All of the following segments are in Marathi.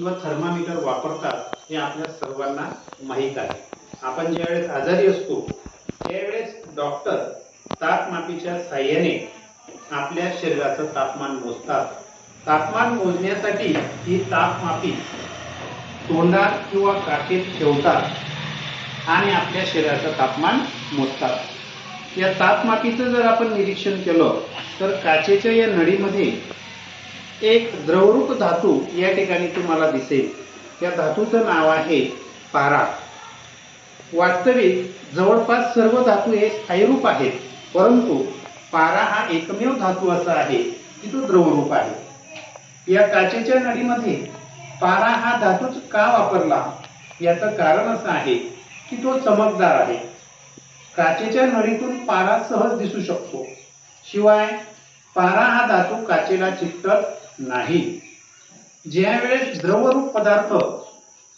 किंवा थर्मामीटर वापरतात हे आपल्या सर्वांना माहीत आहे. आपण ज्यावेळेस आजारी असतो त्यावेळेस डॉक्टर तापमापीच्या साह्याने आपल्या शरीराचं तापमान मोजतात. तापमान मोजण्यासाठी ही तापमापी तोंडात किंवा काठीत ठेवतात आणि आपल्या शरीराचं तापमान मोजतात. या तापमापीचं जर आपण निरीक्षण केलं तर काचेच्या या नळीमध्ये एक द्रवरूप धातू या ठिकाणी तुम्हाला दिसेल. या धातूचं नाव आहे पारा. वास्तविक जवळपास सर्व धातू हे स्थायीरूप आहेत परंतु पारा हा एकमेव धातू असा आहे की तो द्रवरूप आहे. या काचेच्या नळीमध्ये पारा हा धातूच का वापरला? याचं कारण असं आहे की तो चमकदार आहे. काचेच्या नळीतून पारा सहज दिसू शकतो. शिवाय पारा हा धातू काचेला चिकटत नाही. ज्या वेळेस द्रवरूप पदार्थ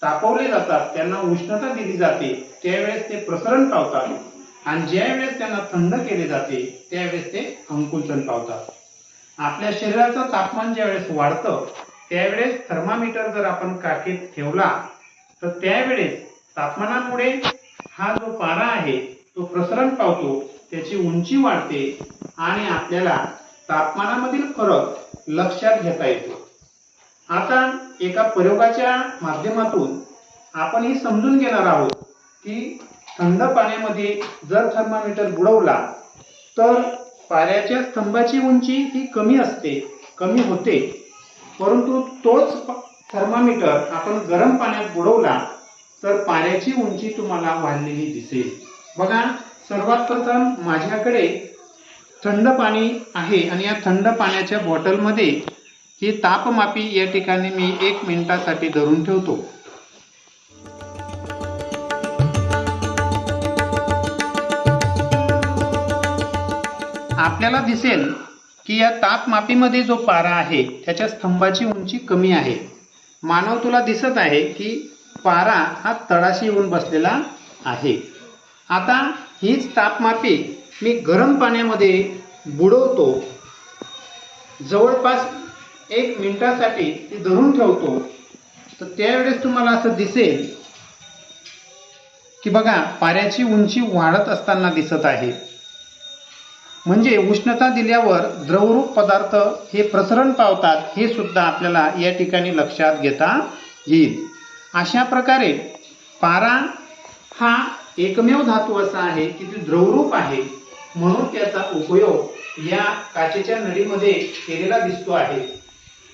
तापवले जातात त्यांना उष्णता दिली जाते त्यावेळेस ते प्रसरण पावतात. आणि ज्या वेळेस त्यांना थंड केले जाते त्यावेळेस ते अंकुचन पावतात. आपल्या शरीराचं तापमान ज्यावेळेस वाढतं त्यावेळेस थर्मामीटर जर आपण काखेत ठेवला तर त्यावेळेस तापमानामुळे हा जो पारा आहे तो प्रसरण पावतो त्याची उंची वाढते आणि आपल्याला तापमानामधील फरक लक्षात घेता येतो. आता एका प्रयोगाच्या माध्यमातून आपण हे समजून घेणार आहोत की थंड पाण्यामध्ये जर थर्मामीटर बुडवला तर पाऱ्याच्या स्तंभाची उंची ही कमी असते कमी होते. परंतु तोच थर्मामीटर आपण गरम पाण्यात बुडवला तर पाण्याची उंची तुम्हाला वाढलेली दिसेल. बघा सर्वात प्रथम माझ्याकडे थंड पाणी आहे आणि या थंड पाण्याच्या बॉटलमध्ये ही तापमापी या ठिकाणी मी एक मिनिटासाठी धरून ठेवतो. आपल्याला दिसेल की या तापमापीमध्ये जो पारा आहे त्याच्या स्तंभाची उंची कमी आहे. मानव तुला दिसत आहे की पारा हा तळाशी येऊन बसलेला आहे. आता हीच तापमापी मी गरम पाण्यामध्ये बुडवतो. जवळपास एक मिनिटासाठी ती धरून ठेवतो. तर त्यावेळेस तुम्हाला असं दिसेल की बघा पाऱ्याची उंची वाढत असताना दिसत आहे. म्हणजे उष्णता दिल्यावर द्रवरूप पदार्थ हे प्रसरण पावतात हे सुद्धा आपल्याला या ठिकाणी लक्षात घेता येईल. अशा प्रकारे पारा हा एकमेव धातू असा आहे की ती द्रवरूप आहे. म्हणून त्याचा उपयोग या काचेच्या नळीमध्ये केलेला दिसतो आहे.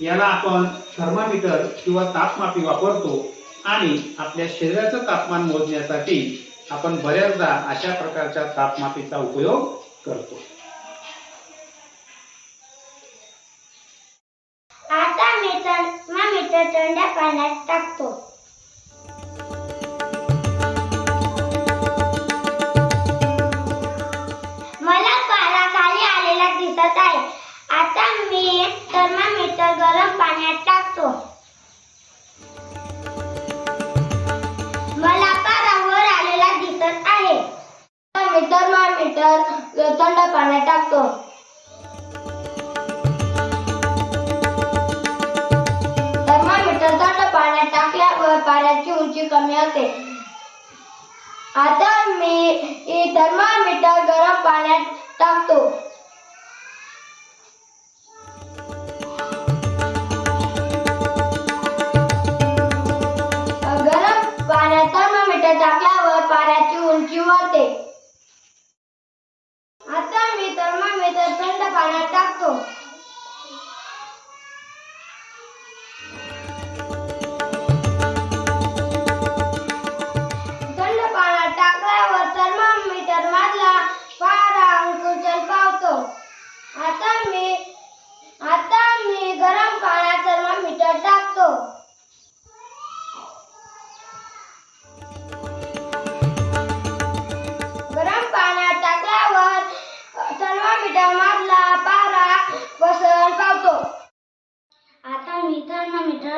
याला आपण थर्मामीटर किंवा तापमापी वापरतो आणि आपल्या शरीराचं तापमान मोजण्यासाठी आपण बऱ्याचदा अशा प्रकारच्या तापमापीचा उपयोग करतो. आता मी थर्मामीटर थंड पाण्यात टाकतो मी एक थर्मामीटर गरम पाण्यात टाकतो. मला पारा वर आलेला दिसत आहे. मी थर्मामीटर थंड पाण्यात टाकतो. थर्मामीटर थंड पाण्यात टाकल्यावर पाण्याची उंची कमी होते. आता मी थर्मामीटर गरम पाण्यात टाकतो.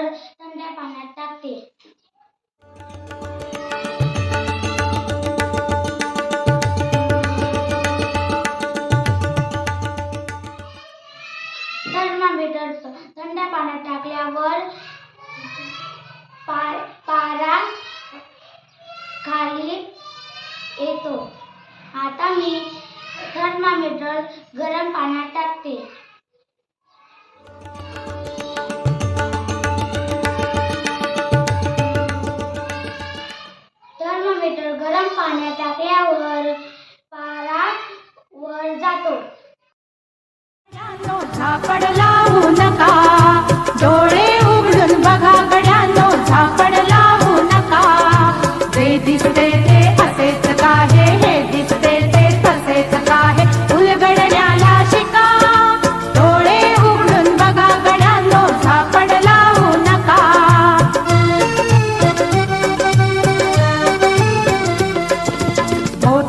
तर थंड्या पाण्यात टाकते थर्मामीटर थंड पाण्यात टाकल्यावर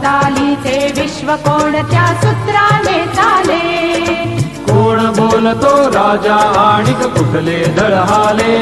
भोवतालीचे विश्व कोणत्या सूत्राने चाले? कोण बोलतो राजा आणि कुठले दळहाले?